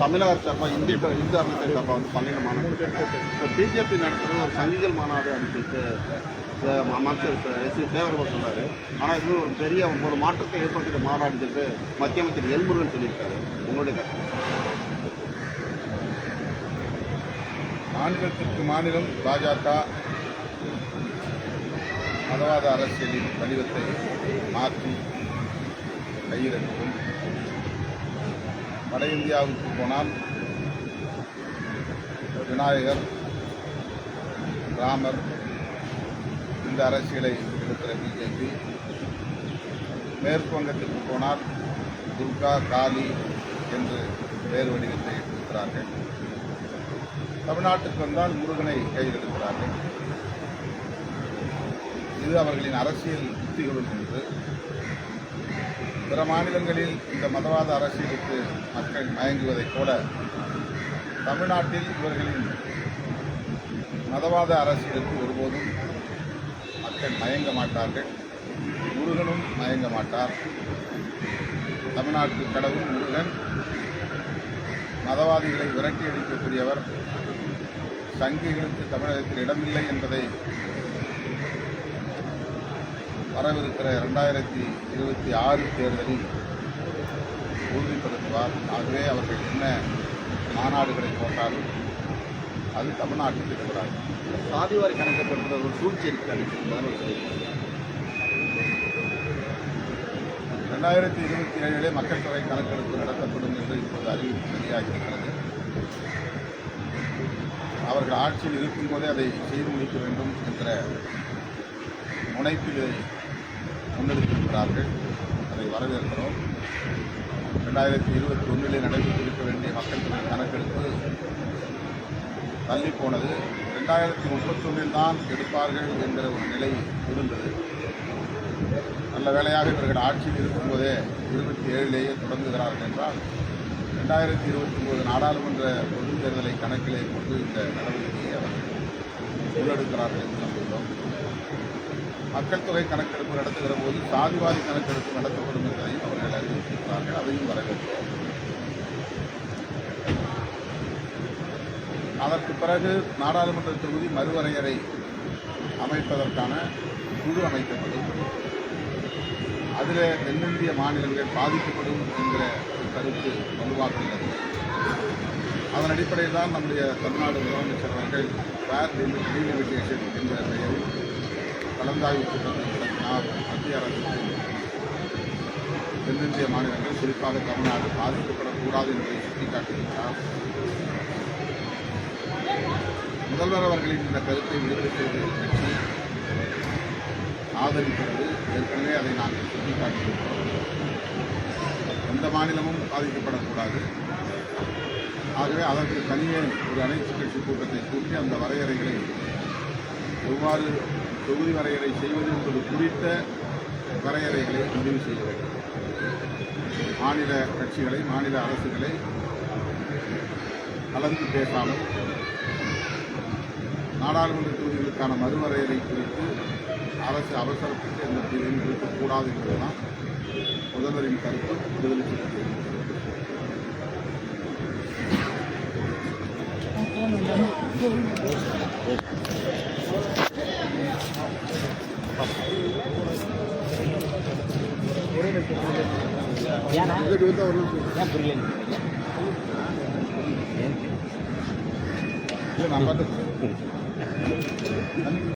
தமிழக சார்பாக இந்திய இந்து அரசு சார்பாக வந்து பன்னெண்டு மாநாடு இப்போ பிஜேபி நடத்துகிற ஒரு சங்கிகள் மாநாடு அப்படின்னு அமைச்சர் எஸ். தேவரவர் சொன்னார். ஆனால் இது ஒரு பெரிய ஒரு மாற்றத்தை ஏற்படுத்திய மாநாடு சொல்லிட்டு மத்திய அமைச்சர் எல்முருகன் சொல்லியிருக்காரு. உங்களுடைய மாநிலத்திற்கு மாநிலம் பாஜக மதவாத அரசியலின் வடிவத்தை மாற்றி கையிலெடுக்கும் வட இந்தியாவுக்கு போனால் விநாயகர் ராமர் இந்த அரசியலை எடுக்கிற பிஜேபி மேற்குவங்கத்திற்கு போனால் துர்கா காளி என்று பெயர் வடிவத்தை எடுத்திருக்கிறார்கள் தமிழ்நாட்டுக்கு வந்தால் முருகனை கையில் எடுக்கிறார்கள் இது அவர்களின் அரசியல் உத்திகளும் ஒன்று. பிற மாநிலங்களில் இந்த மதவாத அரசியலுக்கு மக்கள் மயங்குவதைப் போல தமிழ்நாட்டில் இவர்களின் மதவாத அரசியலுக்கு ஒருபோதும் மக்கள் மயங்க மாட்டார்கள். முருகனும் மயங்க மாட்டார். தமிழ்நாட்டு கடவுள் முருகன் மதவாதிகளை விரட்டி அடிக்கக்கூடியவர் சங்கிகளுக்கு தமிழகத்தில் இடமில்லை என்பதை வரவிருக்கிற இரண்டாயிரத்தி இருபத்தி ஆறு தேர்தலில் உறுதிப்படுத்துவார். ஆகவே அவர்கள் என்ன மாநாடுகளை போட்டாலும் அது தமிழ்நாட்டில் இருக்கிறார் சாதிவாரி கணக்கெடுப்புற ஒரு சூழ்ச்சி இருக்கிறது ரெண்டாயிரத்தி இருபத்தி ஏழிலே மக்கள் தொகை கணக்கெடுப்பு நடத்தப்படும் என்று இப்போது அறிவிப்பு வெளியாகியிருக்கிறது. அவர்கள் ஆட்சியில் இருக்கும்போதே அதை செய்து முடிக்க வேண்டும் என்ற முனைப்பில் முன்னெடுத்திருக்கிறார்கள். அதை வரவேற்கிறோம். ரெண்டாயிரத்தி இருபத்தி ஒன்றிலே நடைபெற்றிருக்க வேண்டிய மக்கள் தொகை கணக்கெடுப்பு தள்ளி போனது. ரெண்டாயிரத்தி முப்பத்தொன்னில் தான் எடுப்பார்கள் என்கிற ஒரு நிலை இருந்தது. நல்ல வேலையாக இவர்கள் ஆட்சியில் இருக்கும்போதே இருபத்தி ஏழிலேயே தொடங்குகிறார்கள் என்றால் ரெண்டாயிரத்தி இருபத்தி ஒன்பது நாடாளுமன்ற பொது தேர்தலை கணக்கிலே கொண்டு இந்த நடவடிக்கையை அவர்கள் முன்னெடுக்கிறார்கள் என்று மக்கள் தொகை கணக்கெடுப்பு நடத்துகிற போது சாதிவாதி கணக்கெடுப்பு நடத்தப்படும் என்பதையும் அவர்கள் அறிவித்திருக்கிறார்கள். அதையும் வரவேற்கிறோம். அதற்கு பிறகு நாடாளுமன்ற தொகுதி மறுவரையறை அமைப்பதற்கான குழு அமைக்கப்படும். அதில் தென்னிந்திய மாநிலங்கள் பாதிக்கப்படும் என்கிற ஒரு கருத்து வலுவாக உள்ளது அதன் அடிப்படையில் தான் நம்முடைய தமிழ்நாடு முதலமைச்சர் அவர்கள் ஃபேர் டீலிமிட்டேஷன் என்கிற பெயரில் கலந்தாய்வு கூட்டத்தை நடத்தினார் மத்திய அரசு தென்னிந்திய மாநிலங்கள் குறிப்பாக தமிழ்நாடு பாதிக்கப்படக்கூடாது என்பதை சுட்டிக்காட்டியிருக்கிறார் முதல்வர் அவர்களின் இந்த கருத்தை விடுதலை செய்த கட்சி ஆதரிக்கிறது ஏற்கனவே அதை நாங்கள் சுட்டிக்காட்டியிருக்கிறோம் எந்த மாநிலமும் பாதிக்கப்படக்கூடாது ஆகவே அதற்கு தனியே ஒரு அனைத்து கட்சி கூட்டத்தை கூட்டி அந்த வரையறைகளை எவ்வாறு தொகுதி வரையறை செய்வது என்பது குறித்த வரையறைகளை முடிவு செய்ய வேண்டும் மாநில கட்சிகளை மாநில அரசுகளை கலந்து பேசாமல் நாடாளுமன்ற தொகுதிகளுக்கான மறுவரையறை குறித்து அரசு அவசரத்துக்கு எந்த தீர்வும் இருக்கக்கூடாது என்பதுதான் முதல்வரின் கருத்து. விடுதலை சிறுத்தைகள் இல்லை நான் பார்த்து